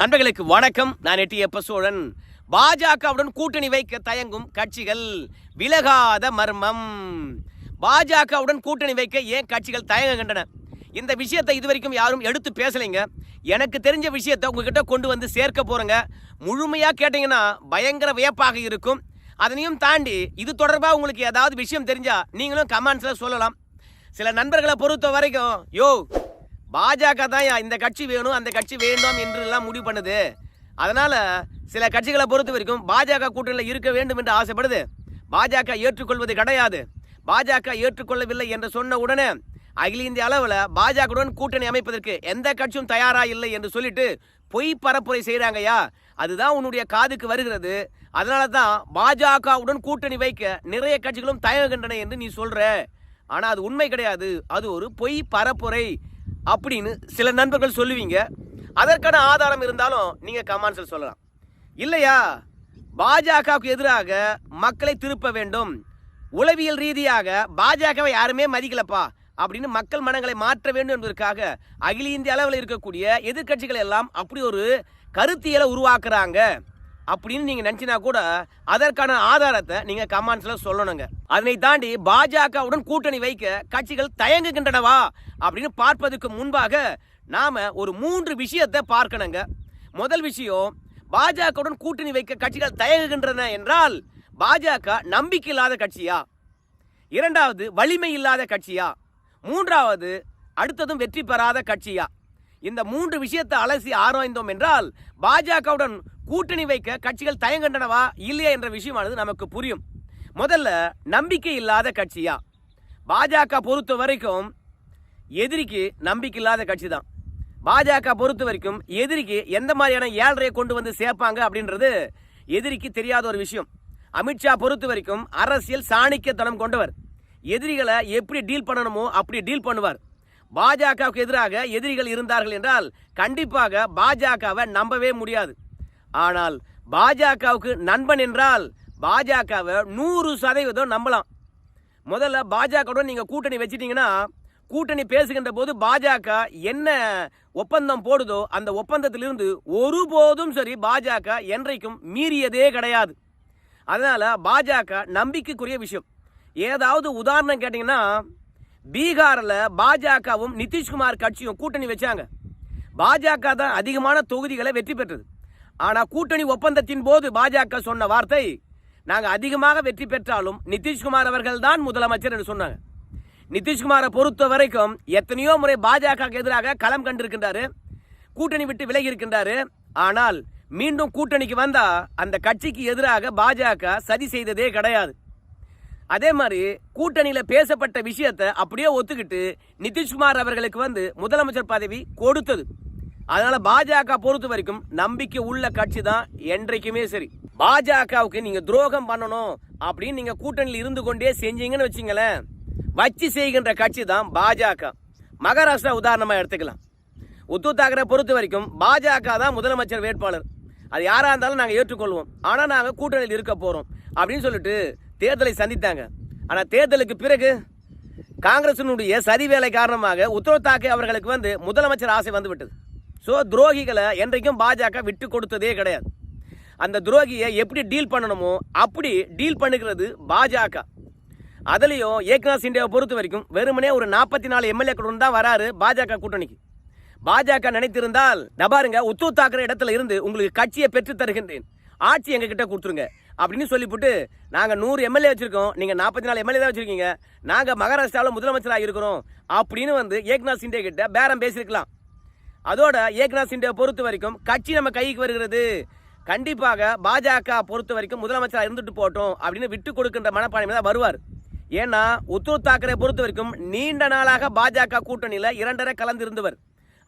நண்பர்களுக்கு வணக்கம். நான் எட்டியப்ப சோழன் பாஜகவுடன் கூட்டணி வைக்க தயங்கும் கட்சிகள் விலகாத மர்மம். பாஜகவுடன் கூட்டணி வைக்க ஏன் கட்சிகள் தயங்குகின்றன? இந்த விஷயத்தை இதுவரைக்கும் யாரும் எடுத்து பேசலைங்க. எனக்கு தெரிஞ்ச விஷயத்தை உங்ககிட்ட கொண்டு வந்து சேர்க்க போறேங்க. முழுமையாக கேட்டிங்கன்னா பயங்கர வியப்பாக இருக்கும். அதனையும் தாண்டி இது தொடர்பாக உங்களுக்கு ஏதாவது விஷயம் தெரிஞ்சா நீங்களும் கமெண்ட்ஸில் சொல்லலாம். சில நண்பர்களை பொறுத்த வரைக்கும் யோ பாஜக தான் இந்த கட்சி வேணும் அந்த கட்சி வேண்டாம் என்று எல்லாம் முடிவு பண்ணுது. அதனால சில கட்சிகளை பொறுத்த வரைக்கும் பாஜக கூட்டணியில் இருக்க வேண்டும் என்று ஆசைப்படுது. பாஜக ஏற்றுக்கொள்வது கிடையாது. பாஜக ஏற்றுக்கொள்ளவில்லை என்று சொன்ன உடனே அகில இந்திய அளவில் பாஜகவுடன் கூட்டணி அமைப்பதற்கு எந்த கட்சியும் தயாரா இல்லை என்று சொல்லிட்டு பொய் பரப்புரை செய்கிறாங்கய்யா அதுதான் உன்னுடைய காதுக்கு வருகிறது. அதனால தான் பாஜகவுடன் கூட்டணி வைக்க நிறைய கட்சிகளும் தயங்குகின்றன என்று நீ சொல்ற. ஆனால் அது உண்மை கிடையாது. அது ஒரு பொய் பரப்புரை. அப்படின்னு சில நண்பர்கள் சொல்லுவீங்க. அதற்கான ஆதாரம் இருந்தாலும் நீங்கள் கமெண்ட்ஸில் சொல்லலாம். இல்லையா? பாஜகவுக்கு எதிராக மக்களை திருப்ப வேண்டும். உளவியல் ரீதியாக பாஜகவை யாருமே மதிக்கலப்பா அப்படின்னு மக்கள் மனங்களை மாற்ற வேண்டும் என்பதற்காக அகில இந்திய அளவில் இருக்கக்கூடிய எதிர்க்கட்சிகள் எல்லாம் அப்படி ஒரு கருத்தியலை உருவாக்குறாங்க. அப்படின்னு நீங்க நினைச்சினா கூட அதற்கான ஆதாரத்தை நீங்க கமெண்ட்ஸ்ல சொல்லணுங்க. அதனை தாண்டி பாஜகவுடன் கூட்டணி வைக்க கட்சிகள் தயங்குகின்றனவா அப்படின்னு பார்ப்பதற்கு முன்பாக நாம ஒரு மூன்று விஷயத்தை பார்க்கணுங்க. முதல் விஷயம் பாஜகவுடன் கூட்டணி வைக்க கட்சிகள் தயங்குகின்றன என்றால் பாஜக நம்பிக்கை இல்லாத கட்சியா? இரண்டாவது வலிமை இல்லாத கட்சியா? மூன்றாவது அடுத்ததும் வெற்றி பெறாத கட்சியா? இந்த மூன்று விஷயத்தை அலசி ஆராய்ந்தோம் என்றால் பாஜகவுடன் கூட்டணி வைக்க கட்சிகள் தயங்கண்டனவா இல்லையா என்ற விஷயமானது நமக்கு புரியும். முதல்ல நம்பிக்கை இல்லாத கட்சியா? பாஜக பொறுத்த வரைக்கும் எதிரிக்கு நம்பிக்கை இல்லாத கட்சி தான். பாஜக பொறுத்த வரைக்கும் எதிரிக்கு எந்த மாதிரியான ஏழரையை கொண்டு வந்து சேர்ப்பாங்க அப்படின்றது எதிரிக்கு தெரியாத ஒரு விஷயம். அமித்ஷா பொறுத்த வரைக்கும் அரசியல் சாணிக்கியத்தனம் கொண்டவர். எதிரிகளை எப்படி டீல் பண்ணணுமோ அப்படி டீல் பண்ணுவார். பாஜகவுக்கு எதிராக எதிரிகள் இருந்தார்கள் என்றால் கண்டிப்பாக பாஜகவை நம்பவே முடியாது. ஆனால் பாஜகவுக்கு நண்பன் என்றால் பாஜகவை நூறு சதவீதம் நம்பலாம். முதல்ல பாஜகவுடன் நீங்கள் கூட்டணி வச்சிட்டிங்கன்னா கூட்டணி பேசுகின்ற போது பாஜக என்ன ஒப்பந்தம் போடுதோ அந்த ஒப்பந்தத்திலிருந்து ஒருபோதும் சரி பாஜக என்றைக்கும் மீறியதே கிடையாது. அதனால் பாஜக நம்பிக்கைக்குரிய விஷயம். ஏதாவது உதாரணம் கேட்டிங்கன்னா பீகாரில் பாஜகவும் நிதிஷ்குமார் கட்சியும் கூட்டணி வச்சாங்க. பாஜக தான் அதிகமான தொகுதிகளை வெற்றி பெற்றது. ஆனால் கூட்டணி ஒப்பந்தத்தின் போது பாஜக சொன்ன வார்த்தை நாங்கள் அதிகமாக வெற்றி பெற்றாலும் நிதிஷ்குமார் அவர்கள் தான் முதலமைச்சர் என்று சொன்னாங்க. நிதிஷ்குமாரை பொறுத்த வரைக்கும் எத்தனையோ முறை பாஜக எதிராக களம் கண்டிருக்கின்றாரு கூட்டணி விட்டு விலகி இருக்கின்றாரு. ஆனால் மீண்டும் கூட்டணிக்கு வந்தா அந்த கட்சிக்கு எதிராக பாஜக சதி செய்ததே கிடையாது. அதே மாதிரி கூட்டணியில் பேசப்பட்ட விஷயத்தை அப்படியே ஒத்துக்கிட்டு நிதிஷ்குமார் அவர்களுக்கு வந்து முதலமைச்சர் பதவி கொடுத்தது. அதனால பாஜக பொறுத்த வரைக்கும் நம்பிக்கை உள்ள கட்சி தான் என்றைக்குமே சரி. பாஜகவுக்கு நீங்க துரோகம் பண்ணணும் அப்படின்னு நீங்க கூட்டணியில் இருந்து கொண்டே செஞ்சீங்கன்னு வச்சுங்களேன். வச்சு செய்கின்ற கட்சி தான் பாஜக. மகாராஷ்டிரா உதாரணமா எடுத்துக்கலாம். உத்தவ் தாக்கரே பொறுத்த வரைக்கும் பாஜக தான் முதலமைச்சர் வேட்பாளர். அது யாராக இருந்தாலும் நாங்கள் ஏற்றுக்கொள்வோம். ஆனால் நாங்கள் கூட்டணியில் இருக்க போகிறோம் அப்படின்னு சொல்லிட்டு தேர்தலை சந்தித்தாங்க. ஆனால் தேர்தலுக்கு பிறகு காங்கிரசினுடைய சரி வேலை காரணமாக உத்தவ் தாக்கே அவர்களுக்கு வந்து முதலமைச்சர் ஆசை வந்து விட்டது. ஸோ துரோகிகளை என்றைக்கும் பாஜக விட்டு கொடுத்ததே கிடையாது. அந்த துரோகியை எப்படி டீல் பண்ணணுமோ அப்படி டீல் பண்ணுகிறது பாஜக. அதுலேயும் ஏக்நாத் சிண்டேவை பொறுத்த வரைக்கும் வெறுமனே ஒரு நாற்பத்தி நாலு எம்எல்ஏக்களுடன் தான் வராரு பாஜக கூட்டணிக்கு. பாஜக நினைத்திருந்தால் நபாருங்க உத்தவ் தாக்கரே இடத்துல இருந்து உங்களுக்கு கட்சியை பெற்று தருகின்றேன் ஆட்சி எங்ககிட்ட கொடுத்துருங்க. அப்படின்னு சொல்லிவிட்டு நாங்கள் நூறு எம்எல்ஏ வச்சுருக்கோம். நீங்கள் நாற்பத்தி நாலு எம்எல்ஏ தான் வச்சுருக்கீங்க. நாங்கள் மகாராஷ்டிராவில் முதலமைச்சராக இருக்கிறோம் அப்படின்னு வந்து ஏக்நாத் சிண்டே கிட்ட பேரம் பேசியிருக்கலாம். அதோட ஏக்நாத் சிண்டே பொறுத்த வரைக்கும் கட்சி நம்ம கைக்கு வருகிறது. கண்டிப்பாக பாஜக பொறுத்த வரைக்கும் முதலமைச்சராக இருந்துட்டு போட்டோம் அப்படின்னு விட்டு கொடுக்கின்ற மனப்பான்மை தான் வருவார். ஏன்னா உத்தவ் தாக்கரே பொறுத்த வரைக்கும் நீண்ட நாளாக பாஜக கூட்டணியில் இரண்டரை கலந்திருந்தவர்.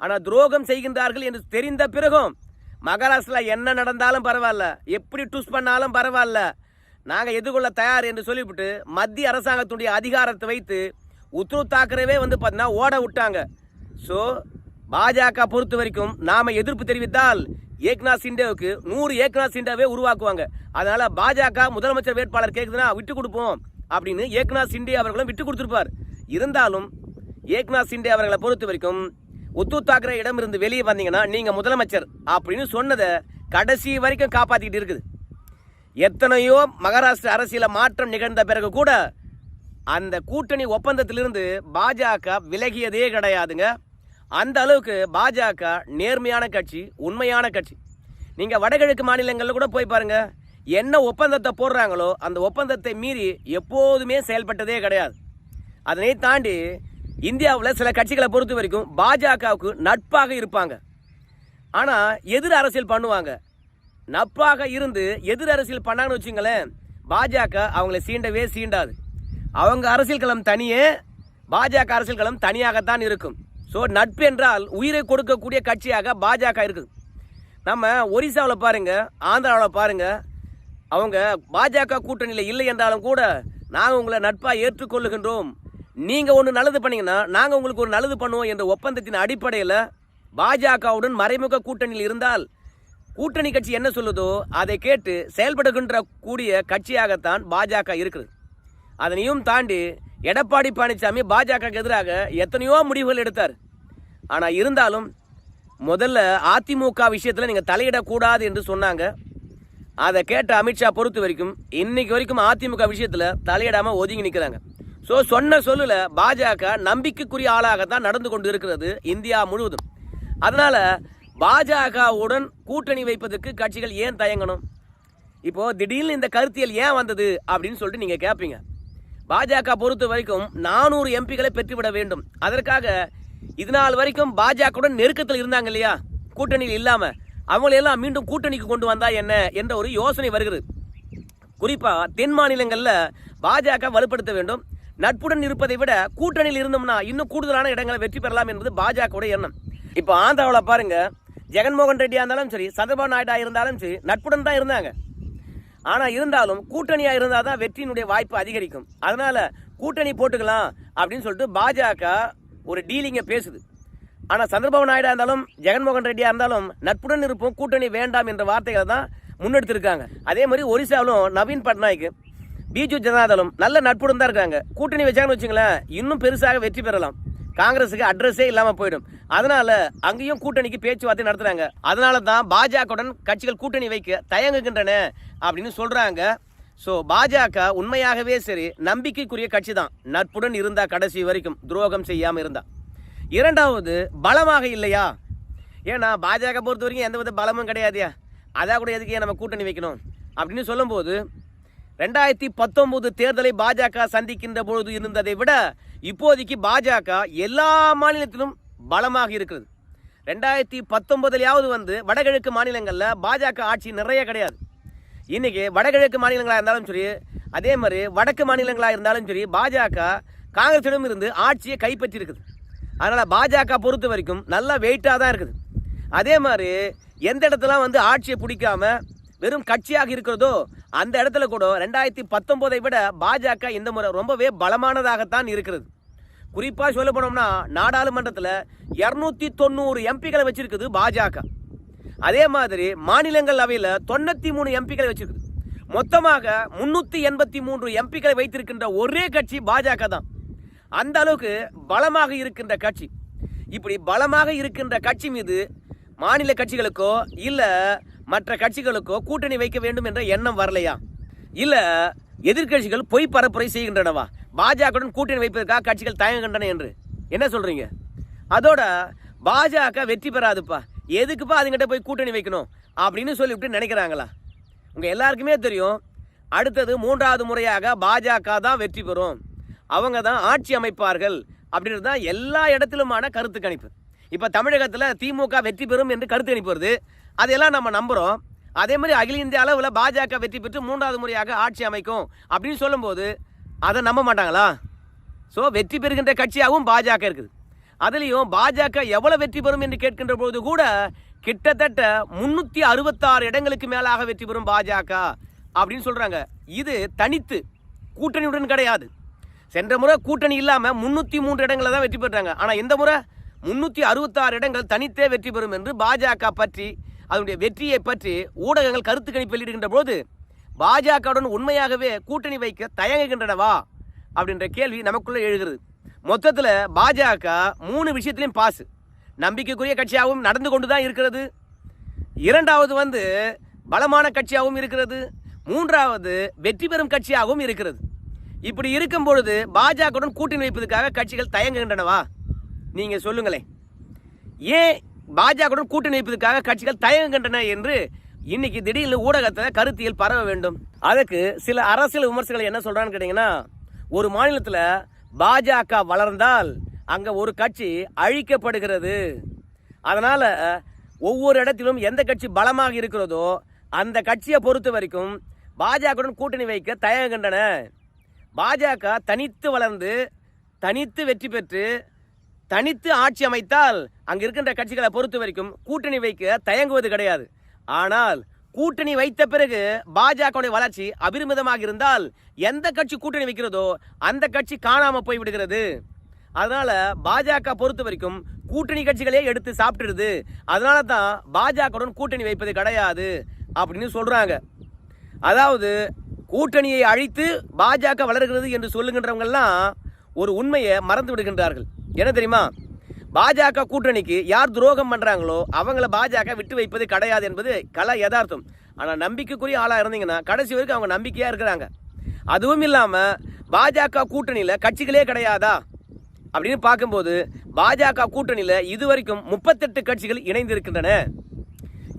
ஆனால் துரோகம் செய்கின்றார்கள் என்று தெரிந்த பிறகும் மகாராஷ்டிரா என்ன நடந்தாலும் பரவாயில்ல. எப்படி டூஸ் பண்ணாலும் பரவாயில்ல. நாங்கள் எதிர்கொள்ள தயார் என்று சொல்லிவிட்டு மத்திய அரசாங்கத்துடைய அதிகாரத்தை வைத்து உத்தரவு தாக்கரவே வந்து பார்த்தீங்கன்னா ஓட விட்டாங்க. ஸோ பாஜக பொறுத்த வரைக்கும் நாம் எதிர்ப்பு தெரிவித்தால் ஏக்நாத் சிண்டேவுக்கு நூறு ஏக்நாத் சிண்டாவே உருவாக்குவாங்க. அதனால் பாஜக முதலமைச்சர் வேட்பாளர் கேட்குதுன்னா விட்டு கொடுப்போம் அப்படின்னு ஏக்நாத் சிண்டே அவர்களும் விட்டு கொடுத்துருப்பார். இருந்தாலும் ஏக்நாத் சிண்டே அவர்களை பொறுத்த வரைக்கும் உத்து தாக்கரே இடம் இருந்து வெளியே வந்தீங்கன்னா நீங்க முதலமைச்சர் அப்படின்னு சொன்னதை கடைசி வரைக்கும் காப்பாத்திக்கிட்டு இருக்குது. எத்தனையோ மகாராஷ்டிர அரசியல மாற்றம் நிகழ்ந்த பிறகு கூட அந்த கூட்டணி ஒப்பந்தத்திலிருந்து பாஜக விலகியதே கிடையாதுங்க. அந்த அளவுக்கு பாஜக நேர்மையான கட்சி உண்மையான கட்சி. நீங்க வடகிழக்கு மாநிலங்களில் கூட போய் பாருங்க என்ன ஒப்பந்தத்தை போடுறாங்களோ அந்த ஒப்பந்தத்தை மீறி எப்போதுமே செயல்பட்டதே கிடையாது. அதனை தாண்டி இந்தியாவில் சில கட்சிகளை பொறுத்த வரைக்கும் பாஜகவுக்கு நட்பாக இருப்பாங்க. ஆனால் எதிர் அரசியல் பண்ணுவாங்க. நட்பாக இருந்து எதிர் அரசியல் பண்ணாங்கன்னு வச்சுங்களேன் பாஜக அவங்கள சீண்டவே சீண்டாது. அவங்க அரசியல் களம் தனியே பாஜக அரசியல் களம் தனியாகத்தான் இருக்கும். ஸோ நட்பு என்றால் உயிரை கொடுக்கக்கூடிய கட்சியாக பாஜக இருக்குது. நம்ம ஒரிசாவில் பாருங்கள் ஆந்திராவில் பாருங்கள் அவங்க பாஜக கூட்டணியில் இல்லை என்றாலும் கூட நாங்கள் உங்களை நட்பாக ஏற்றுக்கொள்ளுகின்றோம். நீங்கள் ஒன்று நல்லது பண்ணீங்கன்னா நாங்கள் உங்களுக்கு ஒரு நல்லது பண்ணுவோம் என்ற ஒப்பந்தத்தின் அடிப்படையில் பாஜகவுடன் மறைமுக கூட்டணியில் இருந்தால் கூட்டணி கட்சி என்ன சொல்லுதோ அதை கேட்டு செயல்படுகின்ற கூடிய கட்சியாகத்தான் பாஜக இருக்குது அதனையும் தாண்டி எடப்பாடி பழனிசாமி பாஜகவுக்கு எதிராக எத்தனையோ முடிவுகள் எடுத்தார். ஆனால் இருந்தாலும் முதல்ல அதிமுக விஷயத்தில் நீங்கள் தலையிடக்கூடாது என்று சொன்னாங்க. அதை கேட்ட அமித்ஷா பொறுத்த வரைக்கும் இன்னைக்கு வரைக்கும் அதிமுக விஷயத்தில் தலையிடாமல் ஒதுங்கி நிற்கிறாங்க ஸோ சொன்ன சொல்லல பாஜக நம்பிக்கைக்குரிய ஆளாக தான் நடந்து கொண்டு இருக்கிறது இந்தியா முழுவதும். அதனால பாஜகவுடன் கூட்டணி வைப்பதற்கு கட்சிகள் ஏன் தயங்கணும்? இப்போ திடீர்னு இந்த கருத்தியல் ஏன் வந்தது அப்படின்னு சொல்லிட்டு நீங்க கேட்பீங்க பாஜக பொறுத்த வரைக்கும் நானூறு எம்பிகளை பெற்றுவிட வேண்டும். அதற்காக இது நாள் வரைக்கும் பாஜகவுடன் நெருக்கத்தில் இருந்தாங்க இல்லையா? கூட்டணியில் இல்லாம. அவங்களையெல்லாம் மீண்டும் கூட்டணிக்கு கொண்டு வந்தா என்ன என்ற ஒரு யோசனை வருகிறது. குறிப்பாக தென் மாநிலங்களில் பாஜக வலுப்படுத்த வேண்டும். நட்புடன் இருப்பதை விட கூட்டணியில் இருந்தோம்னா இன்னும் கூடுதலான இடங்களை வெற்றி பெறலாம் என்பது பாஜகவுடைய எண்ணம். இப்போ ஆந்திராவில் பாருங்க ஜெகன்மோகன் ரெட்டியாக இருந்தாலும் சரி சந்திரபாபு நாயுடா இருந்தாலும் சரி நட்புடன் தான் இருந்தாங்க. ஆனால் இருந்தாலும் கூட்டணியாக இருந்தால் தான் வெற்றியினுடைய வாய்ப்பு அதிகரிக்கும். அதனால் கூட்டணி போட்டுக்கலாம் அப்படின்னு சொல்லிட்டு பாஜக ஒரு டீலிங்கை பேசுது. ஆனால் சந்திரபாபு நாயுடா இருந்தாலும் ஜெகன்மோகன் ரெட்டியாக இருந்தாலும் நட்புடன் இருப்போம் கூட்டணி வேண்டாம் என்ற வார்த்தைகளை தான் முன்னெடுத்திருக்காங்க. அதே மாதிரி ஒரிசாவிலும் நவீன் பட்நாயக் பிஜு ஜனதாதளம் நல்ல நட்புடன் தான் இருக்காங்க. கூட்டணி வச்சாங்கன்னு வச்சுங்களேன் இன்னும் பெருசாக வெற்றி பெறலாம். காங்கிரஸுக்கு அட்ரஸே இல்லாமல் போயிடும். அதனால அங்கேயும் கூட்டணிக்கு பேச்சுவார்த்தை நடத்துறாங்க. அதனால தான் பாஜகவுடன் கட்சிகள் கூட்டணி வைக்க தயங்குகின்றன அப்படின்னு சொல்றாங்க. ஸோ பாஜக உண்மையாகவே சரி நம்பிக்கைக்குரிய கட்சி தான் நட்புடன் இருந்தா கடைசி வரைக்கும் துரோகம் செய்யாமல் இருந்தா. இரண்டாவது பலமாக இல்லையா? ஏன்னா பாஜக பொறுத்த வரைக்கும் எந்த வித பலமும் கிடையாதுயா? அதான் கூட எதுக்கு ஏன் நம்ம கூட்டணி வைக்கணும்? அப்படின்னு சொல்லும்போது ரெண்டாயிரத்தி பத்தொன்பது தேர்தலை பாஜக சந்திக்கின்ற பொழுது இருந்ததை விட இப்போதைக்கு பாஜக எல்லா மாநிலத்திலும் பலமாக இருக்கிறது. ரெண்டாயிரத்தி பத்தொன்பதுலையாவது வந்து வடகிழக்கு மாநிலங்களில் பாஜக ஆட்சி நிறைய கிடையாது. இன்றைக்கி வடகிழக்கு மாநிலங்களாக இருந்தாலும் சரி அதே மாதிரி வடக்கு மாநிலங்களாக இருந்தாலும் சரி பாஜக காங்கிரஸிடம் இருந்து ஆட்சியை கைப்பற்றியிருக்குது அதனால் பாஜக பொறுத்த வரைக்கும் நல்ல வெயிட்டாக தான் இருக்குது. அதே மாதிரி எந்த இடத்துலாம் வந்து ஆட்சியை பிடிக்காம வெறும் கட்சியாக இருக்கிறதோ அந்த இடத்துல கூட ரெண்டாயிரத்தி பத்தொம்போதை விட பாஜக இந்த முறை ரொம்பவே பலமானதாகத்தான் இருக்கிறது. குறிப்பாக சொல்ல போனோம்னா நாடாளுமன்றத்தில் இரநூத்தி தொண்ணூறு எம்பிகளை வச்சிருக்குது பாஜக. அதே மாதிரி மாநிலங்களவையில் தொண்ணூற்றி மூணு எம்பிகளை வச்சிருக்குது. மொத்தமாக முன்னூற்றி எண்பத்தி மூன்று எம்பிக்களை வைத்திருக்கின்ற ஒரே கட்சி பாஜக தான். அந்த அளவுக்கு பலமாக இருக்கின்ற கட்சி. இப்படி பலமாக இருக்கின்ற கட்சி மீது மாநில கட்சிகளுக்கோ இல்லை மற்ற கட்சிகளுக்கோ கூட்டணி வைக்க வேண்டும் என்ற எண்ணம் வரலையா? இல்ல எதிர்க்கட்சிகள் பொய் பரப்புரை செய்கின்றனவா? பாஜகவுடன் கூட்டணி வைப்பதற்காக கட்சிகள் தயங்குகின்றன என்று. என்ன சொல்றீங்க? அதோட பாஜக வெற்றி பெறாதுப்பா. எதுக்குப்பா அதுங்கிட்ட போய் கூட்டணி வைக்கணும்? அப்படின்னு சொல்லிவிட்டு நினைக்கிறாங்களா? உங்க எல்லாருக்குமே தெரியும் அடுத்தது மூன்றாவது முறையாக பாஜக தான் வெற்றி பெறும். அவங்க தான் ஆட்சி அமைப்பார்கள் அப்படின்றது தான் எல்லா இடத்திலுமான கருத்து கணிப்பு. இப்போ தமிழகத்தில் திமுக வெற்றி பெறும் என்று கருத்து கணிப்பு வருது. அதையெல்லாம் நம்ம நம்புகிறோம் அதே மாதிரி அகில இந்திய அளவில் பாஜக வெற்றி பெற்று மூன்றாவது முறையாக ஆட்சி அமைக்கும் அப்படின்னு சொல்லும்போது அதை நம்ப மாட்டாங்களா? ஸோ வெற்றி பெறுகின்ற கட்சியாகவும் பாஜக இருக்குது. அதுலேயும் பாஜக எவ்வளோ வெற்றி பெறும் என்று கேட்கின்ற பொழுது கூட கிட்டத்தட்ட முன்னூற்றி அறுபத்தாறு இடங்களுக்கு மேலாக வெற்றி பெறும் பாஜக அப்படின்னு சொல்கிறாங்க இது தனித்து கூட்டணியுடன் கிடையாது. சென்ற முறை கூட்டணி இல்லாமல் முந்நூற்றி மூன்று இடங்களில் தான் வெற்றி பெற்றாங்க. ஆனால் இந்த முறை முன்னூற்றி அறுபத்தாறு இடங்கள் தனித்தே வெற்றி பெறும் என்று பாஜக பற்றி அதனுடைய வெற்றியை பற்றி ஊடகங்கள் கருத்து கணிப்பு வெளியிடுகின்ற போது பாஜகவுடன் உண்மையாகவே கூட்டணி வைக்க தயங்குகின்றனவா? அப்படின்ற கேள்வி நமக்குள்ளே எழுகிறது. மொத்தத்தில் பாஜக மூணு விஷயத்திலையும் பாசு நம்பிக்கைக்குரிய கட்சியாகவும் நடந்து கொண்டு தான் இருக்கிறது. இரண்டாவது வந்து பலமான கட்சியாகவும் இருக்கிறது. மூன்றாவது வெற்றி பெறும் கட்சியாகவும் இருக்கிறது. இப்படி இருக்கும் பொழுது பாஜகவுடன் கூட்டணி வைப்பதற்காக கட்சிகள் தயங்குகின்றனவா? நீங்கள் சொல்லுங்களேன். ஏன் பாஜகவுடன் கூட்டணி வைப்பதற்காக கட்சிகள் தயங்குகின்றன என்று இன்னைக்கு திடீர்னு ஊடகத்தில் கருத்தியல் பரவ வேண்டும். அதுக்கு சில அரசியல் விமர்சகர்கள் என்ன சொல்றான்னு கேட்டீங்கன்னா ஒரு மாநிலத்தில் பாஜக வளர்ந்தால் அங்க ஒரு கட்சி அழிக்கப்படுகிறது. அதனால ஒவ்வொரு இடத்திலும் எந்த கட்சி பலமாக இருக்கிறதோ அந்த கட்சியை பொறுத்த வரைக்கும் பாஜகவுடன் கூட்டணி வைக்க தயங்குகின்றன. பாஜக தனித்து வளர்ந்து தனித்து வெற்றி பெற்று தனித்து ஆட்சி அமைத்தால் அங்கு இருக்கின்ற கட்சிகளை பொறுத்த வரைக்கும் கூட்டணி வைக்க தயங்குவது கிடையாது. ஆனால் கூட்டணி வைத்த பிறகு பாஜகவுடைய வளர்ச்சி அபிரிமிதமாக இருந்தால் எந்த கட்சி கூட்டணி வைக்கிறதோ அந்த கட்சி காணாம போய் விடுகிறது அதனால பாஜக பொறுத்த வரைக்கும் கூட்டணி கட்சிகளே எடுத்து சாப்பிட்டுடுது. அதனால தான் பாஜகவுடன் கூட்டணி வைப்பது கிடையாது அப்படின்னு சொல்றாங்க. அதாவது கூட்டணியை அழித்து பாஜக வளர்கிறது என்று சொல்லுகின்றவங்கெல்லாம் ஒரு உண்மையை மறந்து விடுகின்றார்கள். என்ன தெரியுமா? பாஜக கூட்டணிக்கு யார் துரோகம் பண்ணுறாங்களோ அவங்கள பாஜக விட்டு வைப்பது கிடையாது என்பது கல யதார்த்தம். ஆனால் நம்பிக்கைக்குரிய ஆளாக இருந்தீங்கன்னா கடைசி வரைக்கும் அவங்க நம்பிக்கையாக இருக்கிறாங்க. அதுவும் இல்லாமல் பாஜக கூட்டணியில் கட்சிகளே கிடையாதா? அப்படின்னு பார்க்கும்போது பாஜக கூட்டணியில இதுவரைக்கும் முப்பத்தெட்டு கட்சிகள் இணைந்து இருக்கின்றன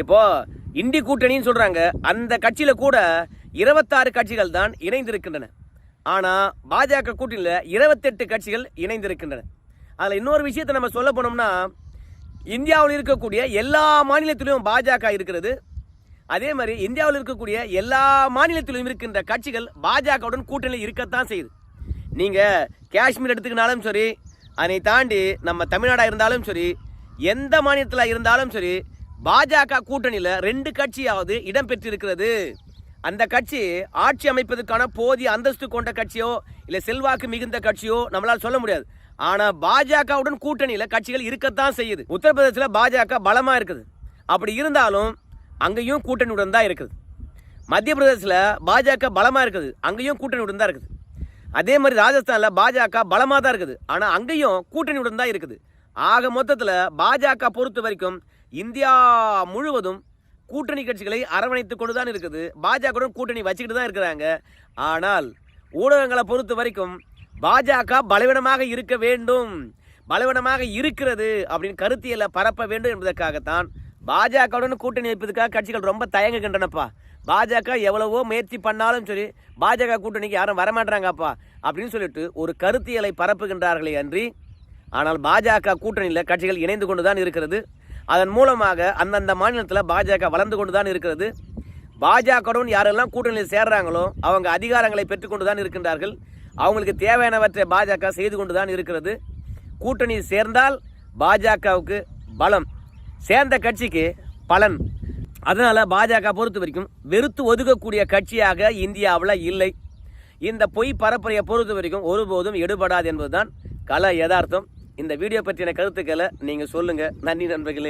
இப்போ இந்தி கூட்டணின்னு சொல்கிறாங்க அந்த கட்சியில் கூட இருபத்தாறு கட்சிகள் தான் இணைந்திருக்கின்றன. ஆனால் பாஜக கூட்டணியில் இருபத்தெட்டு கட்சிகள் இணைந்திருக்கின்றன. அதில் இன்னொரு விஷயத்தை நம்ம சொல்ல போனோம்னா இந்தியாவில் இருக்கக்கூடிய எல்லா மாநிலத்திலும் பாஜக இருக்கிறது. அதே மாதிரி இந்தியாவில் இருக்கக்கூடிய எல்லா மாநிலத்திலும் இருக்கின்ற கட்சிகள் பாஜகவுடன் கூட்டணியில் இருக்கத்தான் செய்யுது. நீங்கள் காஷ்மீர் எடுத்துக்கினாலும் சரி அதை தாண்டி நம்ம தமிழ்நாடாக இருந்தாலும் சரி எந்த மாநிலத்தில் இருந்தாலும் சரி பாஜக கூட்டணியில் ரெண்டு கட்சியாவது இடம் பெற்றிருக்கிறது. அந்த கட்சி ஆட்சி அமைப்பதற்கான போதிய அந்தஸ்து கொண்ட கட்சியோ இல்லை செல்வாக்கு மிகுந்த கட்சியோ நம்மளால் சொல்ல முடியாது. ஆனா பாஜகவுடன் கூட்டணியில கட்சிகள் இருக்கத்தான் செய்யுது. உத்தரப்பிரதேசத்தில் பாஜக பலமா இருக்குது. அப்படி இருந்தாலும் அங்கேயும் கூட்டணியுடன் தான் இருக்குது. மத்திய பிரதேசத்தில் பாஜக பலமா இருக்குது. அங்கேயும் கூட்டணியுடன் தான் இருக்குது. அதே மாதிரி ராஜஸ்தானில் பாஜக பலமாக தான் இருக்குது. ஆனால் அங்கேயும் கூட்டணியுடன் தான் இருக்குது. ஆக மொத்தத்தில் பாஜக பொறுத்த வரைக்கும் இந்தியா முழுவதும் கூட்டணி கட்சிகளை அரவணைத்து கொண்டு தான் இருக்குது. பாஜகவுடன் கூட்டணி வச்சுக்கிட்டு தான் இருக்கிறாங்க. ஆனால் ஊடகங்களை பொறுத்த வரைக்கும் பாஜக பலவீனமாக இருக்க வேண்டும். பலவீனமாக இருக்கிறது அப்படின்னு கருத்தியலை பரப்ப வேண்டும் என்பதற்காகத்தான் பாஜகவுடன் கூட்டணி வைப்பதற்காக கட்சிகள் ரொம்ப தயங்குகின்றனப்பா. பாஜக எவ்வளவோ முயற்சி பண்ணாலும் சரி பாஜக கூட்டணிக்கு யாரும் வரமாட்டாங்கப்பா அப்படின்னு சொல்லிட்டு ஒரு கருத்தியலை பரப்புகின்றார்களே அன்றி ஆனால் பாஜக கூட்டணியில் கட்சிகள் இணைந்து கொண்டு தான் இருக்கிறது. அதன் மூலமாக அந்தந்த மாநிலத்தில் பாஜக வளர்ந்து கொண்டு தான் இருக்கிறது. பாஜகவுடன் யாரெல்லாம் கூட்டணியில் சேர்றாங்களோ அவங்க அதிகாரங்களை பெற்றுக்கொண்டு தான் இருக்கின்றார்கள். அவங்களுக்கு தேவையானவற்றை பாஜக செய்து கொண்டு தான் இருக்கிறது. கூட்டணி சேர்ந்தால் பாஜகவுக்கு பலம். சேர்ந்த கட்சிக்கு பலன். அதனால பாஜக பொறுத்த வரைக்கும் வெறுத்து ஒதுக்கக்கூடிய கட்சியாக இந்தியாவில் இல்லை. இந்த பொய் பரப்புரையை பொறுத்த வரைக்கும் ஒருபோதும் எடுபடாது என்பதுதான் கல யதார்த்தம். இந்த வீடியோ பற்றின கருத்துக்களை நீங்கள் சொல்லுங்கள் நன்றி நண்பர்களே.